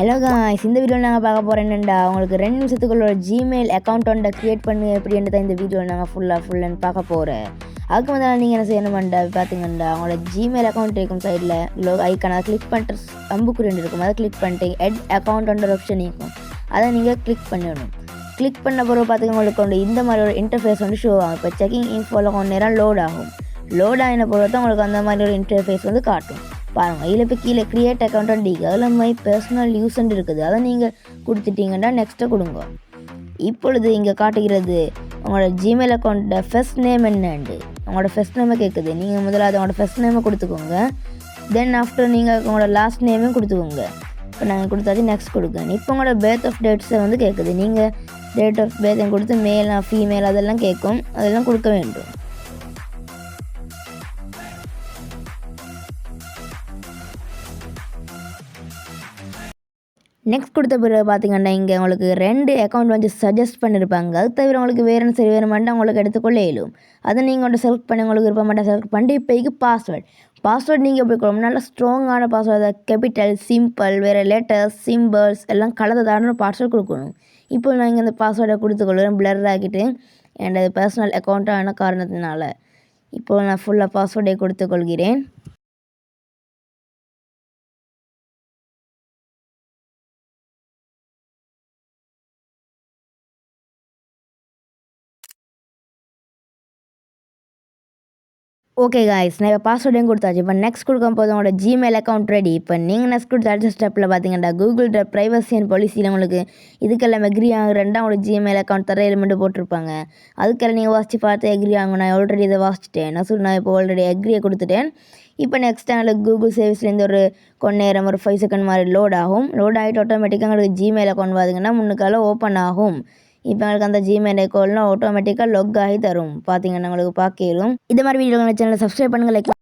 Hello guys இந்த வீடியோவில் நாங்கள் பார்க்க போகிறோம் என்னென்னா உங்களுக்கு ரெண்டு நிமிஷத்துக்குள்ள ஒரு ஜிமெயில் அக்கௌண்ட் ஒன்றை க்ரியேட் பண்ணு. எப்படின்ட்டு தான் இந்த வீடியோவில் நாங்கள் ஃபுல்லாக ஃபுல்லாக பார்க்க போகிறேன் அதுக்கு முதல்ல நீங்கள் என்ன செய்யணுமாண்டா? பார்த்துங்கண்டா உங்களோட ஜிமெயில் அக்கௌண்ட் இருக்கும் சைடில் லோ ஐக்கான் அதை கிளிக் பண்ணிட்டு அம்புக்குறி இருக்கும். அதை கிளிக் பண்ணிட்டு எட் அக்கௌண்ட் ஆப்ஷன் இருக்கும். அதை நீங்கள் கிளிக் பண்ணணும். கிளிக் பண்ண பிறகு பார்த்திங்க உங்களுக்கு வந்து இந்த மாதிரி ஒரு இன்டர்ஃபேஸ் வந்து ஷோ ஆகும். இப்போ செக்கிங் இன்ஃபோவில் கொஞ்சம் நேரம் லோட் ஆகும். லோட் ஆகின பிறகு தான் உங்களுக்கு அந்த மாதிரி ஒரு இன்டர்ஃபேஸ் வந்து காட்டும். பாருங்கள் இதில் இப்போ கீழே க்ரியேட் அக்கௌண்ட் அடிக்கு அதில் மை பர்சனல் யூஸ்ன்னு இருக்குது. அதை நீங்கள் கொடுத்துட்டீங்கன்னா நெக்ஸ்ட்டை கொடுங்க. இப்பொழுது இங்கே காட்டுகிறது உங்களோட ஜிமெயில் அக்கௌண்ட்டோட ஃபஸ்ட் நேம் என்னண்டு? உங்களோட ஃபஸ்ட் நேமை கேட்குது நீங்கள் முதல்ல அதோட ஃபஸ்ட் நேமை கொடுத்துக்கோங்க. தென் ஆஃப்டர் நீங்கள் உங்களோட லாஸ்ட் நேமே கொடுத்துக்கோங்க. இப்போ நாங்கள் கொடுத்தாச்சு நெக்ஸ்ட் கொடுங்க இப்போ உங்களோட பேர்த் ஆஃப் டேட்ஸை வந்து கேட்குது நீங்கள் டேட் ஆஃப் பேர்த்தையும் கொடுத்து மேல் ஃபீமேல் அதெல்லாம் கேட்கும் அதெல்லாம் கொடுக்க வேண்டும். நெக்ஸ்ட் கொடுத்த பிறகு பார்த்தீங்கன்னா இங்கே உங்களுக்கு ரெண்டு அக்கௌண்ட் வந்து சஜஸ்ட் பண்ணியிருப்பாங்க அது தவிர உங்களுக்கு வேறு சரி வேறு மட்டும் உங்களுக்கு எடுத்துக்கொள்ள இயலும். அதை நீங்கள் வந்து செலக்ட் பண்ணி உங்களுக்கு விருப்ப மாட்டேன் செலக்ட் பண்ணி இப்போக்கு பாஸ்வேர்ட் பாஸ்வேர்ட் நீங்கள் எப்படி கொடுக்கணும் நல்லா ஸ்ட்ராங்கான பாஸ்வேர்டு கேபிட்டல் சிம்பிள் வேறு லெட்டர்ஸ் சிம்பிள்ஸ் எல்லாம் கலந்ததான பாஸ்வேர்ட் கொடுக்கணும். இப்போ நான் இங்கே இந்த பாஸ்வேர்டை கொடுத்துக்கொள்கிறேன் பிளர் ஆக்கிட்டு என்னோட பர்சனல் அக்கௌண்ட்டான காரணத்தினால. இப்போது நான் ஃபுல்லாக பாஸ்வேர்டை கொடுத்துக்கொள்கிறேன். ஓகே காய்ஸ் நான் இப்போ பாஸ்வேர்டையும் கொடுத்தாச்சு. இப்போ நெக்ஸ்ட் கொடுக்கும் போது உங்களோட ஜிமெயில் அக்கௌண்ட் ரெடி இப்போ நீங்கள் நெக்ஸ்ட் கொடுத்த அடுத்த ஸ்டெப்பில் பார்த்தீங்கன்னா கூகுள் ப்ரைவசி அண்ட் பாலிசியில் உங்களுக்கு இதுக்கெல்லாம் எக்ரி ஆகுறேன்டா உங்களுக்கு ஜிமெயில் அக்கௌண்ட் தர எலிமெண்ட் போட்டிருப்பாங்க. அதுக்கெல்லாம் நீங்கள் வாசித்து பார்த்து எக்ரி ஆகும் நான் ஆல்ரெடி இதை வாசிச்சிட்டேன். நான் சொல்லி நான் இப்போ ஆல்ரெடி எக்ரியை கொடுத்துட்டேன். இப்போ நெக்ஸ்ட் எங்களுக்கு கூகுள் சர்வீஸ்லேருந்து ஒரு கொஞ்ச நேரம் ஒரு ஃபைவ் செகண்ட் மாதிரி லோட் ஆகும். லோட் ஆகிட்டு ஆட்டோமேட்டிக்காக உங்களுக்கு ஜிமெயில் அக்கௌண்ட் பார்த்தீங்கன்னா முன்னுக்கால ஓப்பன் ஆகும். இப்போ எங்களுக்கு அந்த ஜிமெயில் அக்கௌண்ட்லாம் ஆட்டோமேட்டிக்காக லொக் ஆகி தரும். பார்த்தீங்கன்னா உங்களுக்கு பார்க்கலும் இந்த மாதிரி வீடியோ சேனலை சப்ஸ்கிரைப் பண்ணுங்கள் லைக்